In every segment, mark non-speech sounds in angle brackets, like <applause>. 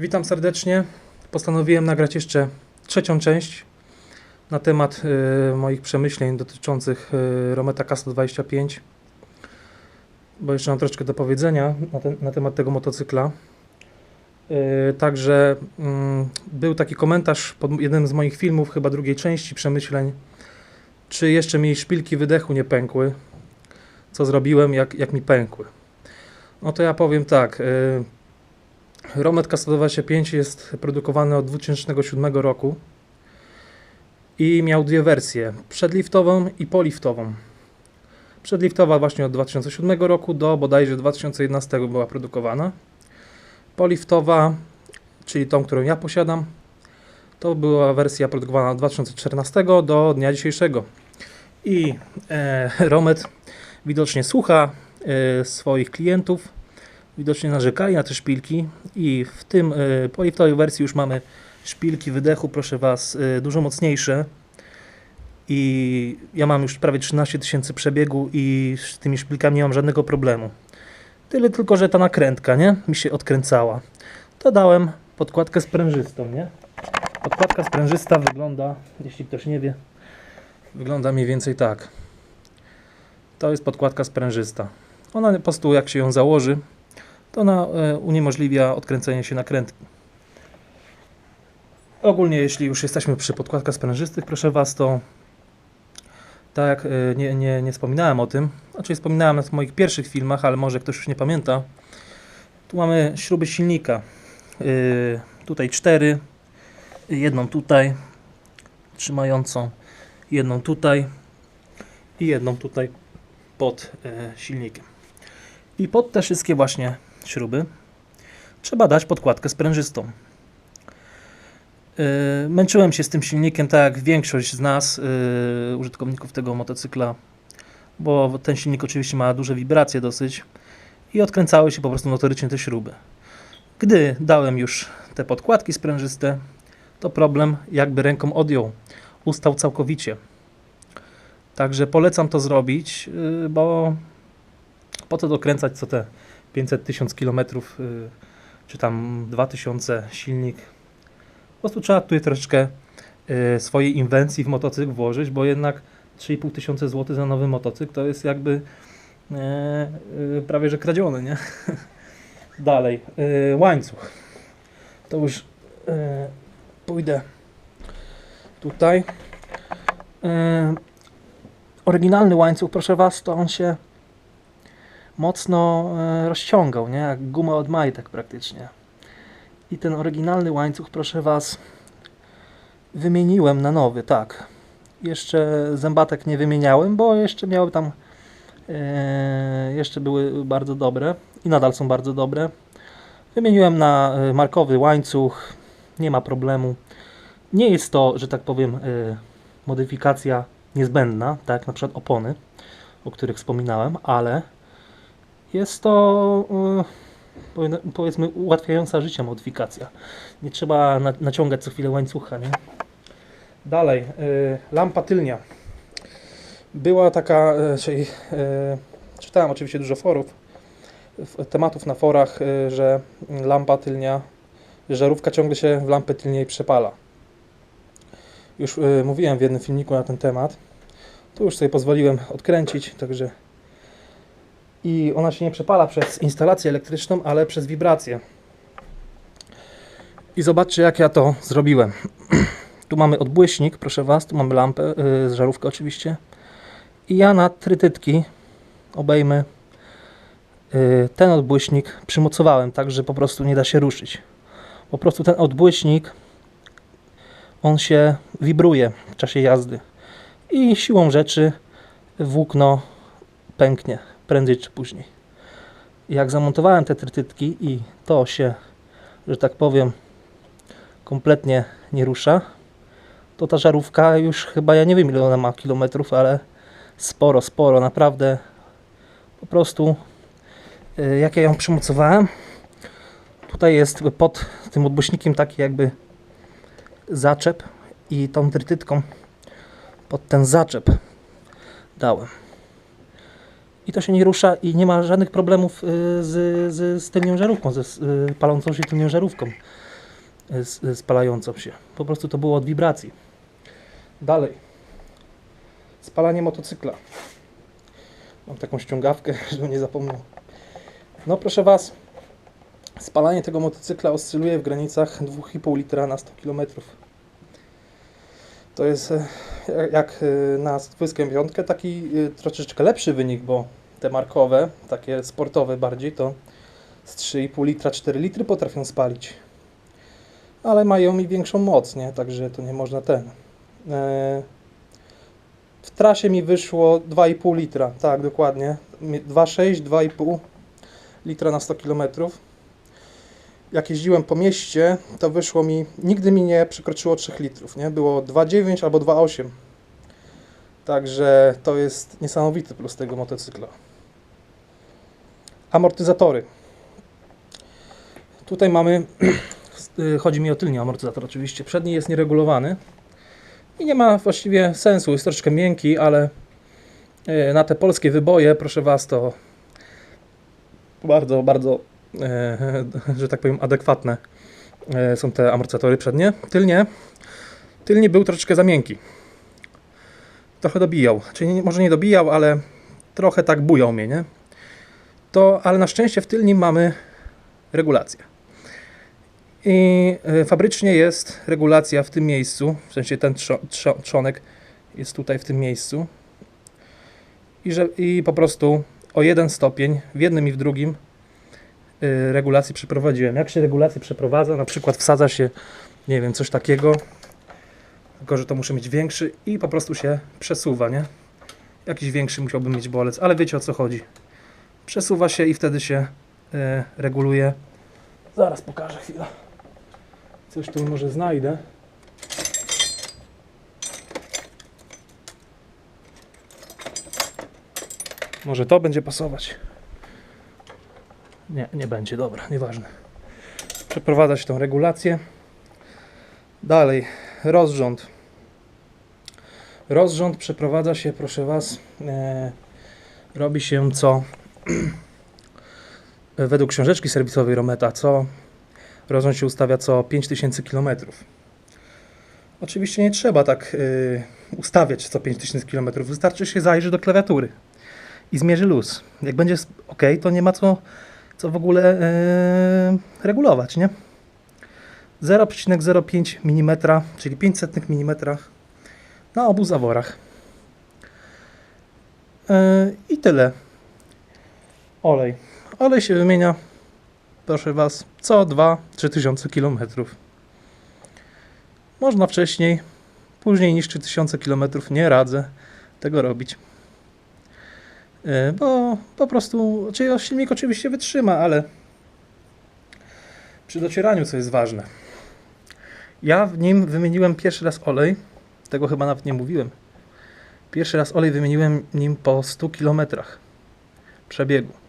Witam serdecznie. Postanowiłem nagrać jeszcze trzecią część na temat y, moich przemyśleń dotyczących y, Rometa K125, bo jeszcze mam troszeczkę do powiedzenia na, ten, na temat tego motocykla. Y, także mm, był taki komentarz pod jednym z moich filmów, chyba drugiej części przemyśleń, czy jeszcze mi szpilki wydechu nie pękły, co zrobiłem, jak, jak mi pękły. No to ja powiem tak. y, Romet K125 jest produkowany od 2007 roku i miał dwie wersje, przedliftową i poliftową. Przedliftowa właśnie od 2007 roku do bodajże 2011 była produkowana. Poliftowa, czyli tą, którą ja posiadam, to była wersja produkowana od 2014 do dnia dzisiejszego. I e, <laughs> Romet widocznie słucha e, swoich klientów, widocznie narzekali na te szpilki i w tym y, poliftowej wersji już mamy szpilki wydechu, proszę Was, y, dużo mocniejsze i ja mam już prawie 13 tysięcy przebiegu i z tymi szpilkami nie mam żadnego problemu. Tyle tylko, że ta nakrętka, nie? Mi się odkręcała. To dałem podkładkę sprężystą, nie? Podkładka sprężysta wygląda, jeśli ktoś nie wie, wygląda mniej więcej tak. To jest podkładka sprężysta. Ona po prostu jak się ją założy, to ona e, uniemożliwia odkręcenie się nakrętki. Ogólnie, jeśli już jesteśmy przy podkładkach sprężystych, proszę Was, to tak jak e, nie, nie, nie wspominałem o tym, znaczy wspominałem w moich pierwszych filmach, ale może ktoś już nie pamięta. Tu mamy śruby silnika. E, Tutaj cztery, jedną tutaj trzymającą, jedną tutaj i jedną tutaj pod e, silnikiem. I pod te wszystkie właśnie śruby trzeba dać podkładkę sprężystą. Yy, męczyłem się z tym silnikiem, tak jak większość z nas, yy, użytkowników tego motocykla, bo ten silnik oczywiście ma duże wibracje dosyć i odkręcały się po prostu notorycznie te śruby. Gdy dałem już te podkładki sprężyste, to problem jakby ręką odjął, ustał całkowicie. Także polecam to zrobić, yy, bo po co dokręcać co te 500 tysiąc kilometrów, yy, czy tam 2000 silnik. Po prostu trzeba tutaj troszeczkę yy, swojej inwencji w motocykl włożyć, bo jednak 3,5 tysiące złotych za nowy motocykl to jest jakby yy, yy, prawie że kradziony, nie? <laughs> Dalej, yy, łańcuch. To już pójdę tutaj. Oryginalny łańcuch, proszę Was, to on się mocno e, rozciągał, nie? Jak guma od majtek praktycznie. I ten oryginalny łańcuch, proszę Was, wymieniłem na nowy, tak. Jeszcze zębatek nie wymieniałem, bo jeszcze miały tam, e, jeszcze były bardzo dobre i nadal są bardzo dobre. Wymieniłem na e, markowy łańcuch, nie ma problemu. Nie jest to, że tak powiem, modyfikacja niezbędna, tak jak na przykład opony, o których wspominałem, ale jest to powie- powiedzmy ułatwiająca życie modyfikacja. Nie trzeba na, naciągać co chwilę łańcucha, nie? Dalej, y, lampa tylnia. Była taka, czyli y, czytałem oczywiście dużo forów, tematów na forach, że lampa tylnia, żarówka ciągle się w lampę tylniej przepala. Już mówiłem w jednym filmiku na ten temat. Tu już sobie pozwoliłem odkręcić, także i ona się nie przepala przez instalację elektryczną, ale przez wibrację. I zobaczcie, jak ja to zrobiłem. <clears throat> tu mamy odbłyśnik, proszę Was, tu mamy lampę, yy, żarówkę oczywiście. I ja na trytytki obejmę yy, ten odbłyśnik przymocowałem, tak że po prostu nie da się ruszyć. Po prostu ten odbłyśnik on się wibruje w czasie jazdy i siłą rzeczy włókno pęknie prędzej czy później. Jak zamontowałem te trytytki i to się, że tak powiem, kompletnie nie rusza, to ta żarówka już chyba, ja nie wiem ile ona ma kilometrów, ale sporo, sporo, naprawdę po prostu y, jak ja ją przymocowałem, tutaj jest pod tym odbłyśnikiem taki jakby zaczep i tą trytytką pod ten zaczep dałem i to się nie rusza i nie ma żadnych problemów y, z, z, z ze z, y, palącą się tylnią żarówką. y, y, spalającą się. Po prostu to było od wibracji. Dalej. Spalanie motocykla. Mam taką ściągawkę, <laughs> żebym nie zapomniał. No proszę Was, spalanie tego motocykla oscyluje w granicach 2,5 litra na 100 km. To jest e, jak e, na Twyskę piątkę taki e, troszeczkę lepszy wynik, bo te markowe, takie sportowe bardziej, to z 3,5 litra 4 litry potrafią spalić. Ale mają i większą moc, nie? Także to nie można ten. E, w trasie mi wyszło 2,5 litra, tak dokładnie. Mi- 2,6, 2,5 litra na 100 km. Jak jeździłem po mieście, to wyszło mi, nigdy mi nie przekroczyło 3 litrów, nie? Było 2,9 albo 2,8. Także to jest niesamowity plus tego motocykla. Amortyzatory. Tutaj mamy, <clears throat> chodzi mi o tylny amortyzator oczywiście. Przedni jest nieregulowany i nie ma właściwie sensu, jest troszeczkę miękki, ale y, na te polskie wyboje, proszę Was, to bardzo, bardzo, e, <laughs> że tak powiem, adekwatne e, są te amortyzatory przednie. Tylnie, tylnie był troszeczkę za miękki. Trochę dobijał, czyli może nie dobijał, ale trochę tak bujał mnie, nie? To, ale na szczęście w tylnim mamy regulację. I e, fabrycznie jest regulacja w tym miejscu, w sensie ten trzo- trzo- trzonek jest tutaj w tym miejscu. I, że, I po prostu o jeden stopień w jednym i w drugim y, regulacji przeprowadziłem. Jak się regulację przeprowadza, na przykład wsadza się, nie wiem, coś takiego, tylko że to muszę mieć większy i po prostu się przesuwa, nie? Jakiś większy musiałbym mieć bolec, ale wiecie o co chodzi. Przesuwa się i wtedy się y, reguluje. Zaraz pokażę chwilę. Coś tu może znajdę. Może to będzie pasować. Nie, nie będzie, dobra, nieważne. Przeprowadzać tą regulację. Dalej, rozrząd. Rozrząd przeprowadza się, proszę Was, e, robi się co <clears throat> według książeczki serwisowej Rometa, co rozrząd się ustawia co 5000 km. Oczywiście nie trzeba tak y, ustawiać co 5000 km, wystarczy się zajrzeć do klawiatury i zmierzy luz. Jak będzie ok, to nie ma co, co w ogóle e, regulować, nie? 0,05 mm, czyli 500 mm na obu zaworach. E, I tyle. Olej. Olej się wymienia, proszę Was, co 2-3 tysiące km. Można wcześniej, później niż 3000 km nie radzę tego robić. E, Bo po prostu, silnik oczywiście wytrzyma, ale przy docieraniu co jest ważne. Ja w nim wymieniłem pierwszy raz olej, tego chyba nawet nie mówiłem. Pierwszy raz olej wymieniłem nim po 100 km przebiegu.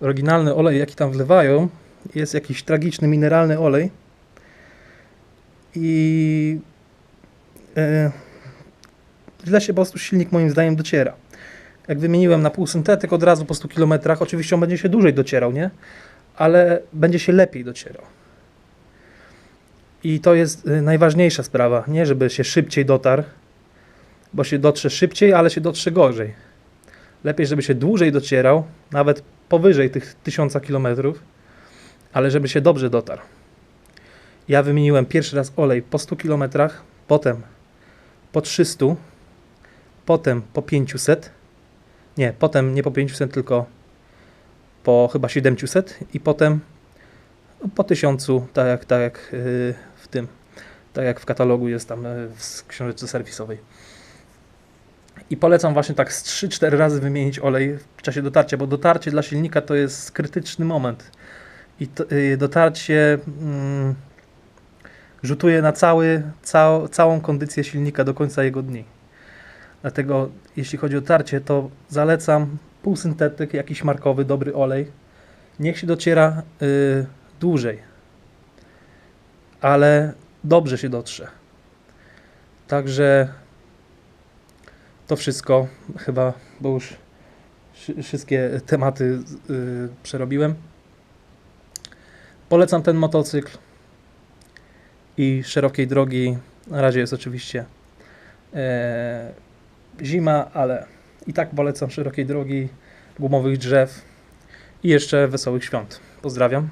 Oryginalny olej, jaki tam wlewają, jest jakiś tragiczny mineralny olej i e, źle się po prostu silnik moim zdaniem dociera jak wymieniłem na półsyntetyk od razu po 100 km, oczywiście on będzie się dłużej docierał, nie? Ale będzie się lepiej docierał. I to jest y, najważniejsza sprawa, nie żeby się szybciej dotarł, bo się dotrze szybciej, ale się dotrze gorzej. Lepiej, żeby się dłużej docierał, nawet powyżej tych 1000 km, ale żeby się dobrze dotarł. Ja wymieniłem pierwszy raz olej po 100 km, potem po 300, potem po 500, nie, potem nie po 500, tylko po chyba 700 i potem po 1000, tak jak, tak jak yy, w tym, tak jak w katalogu jest tam yy, w książeczce serwisowej. I polecam właśnie tak z 3-4 razy wymienić olej w czasie dotarcia, bo dotarcie dla silnika to jest krytyczny moment. I to, yy, dotarcie mm, rzutuje na cały, cał, całą kondycję silnika do końca jego dni. Dlatego jeśli chodzi o tarcie, to zalecam półsyntetyk, jakiś markowy, dobry olej. Niech się dociera y, dłużej, ale dobrze się dotrze. Także to wszystko chyba, bo już wszy- wszystkie tematy y, przerobiłem. Polecam ten motocykl. i szerokiej drogi. Na razie jest oczywiście e, zima, ale i tak polecam szerokiej drogi, gumowych drzew i jeszcze wesołych świąt. Pozdrawiam.